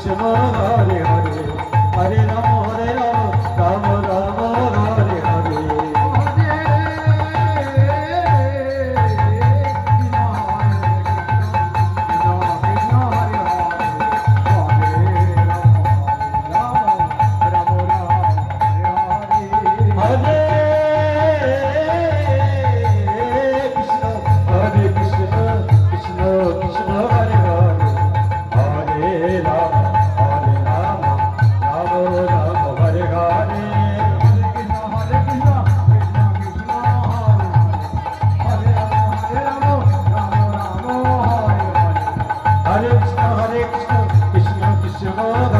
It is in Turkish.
Krishna Hare Krishna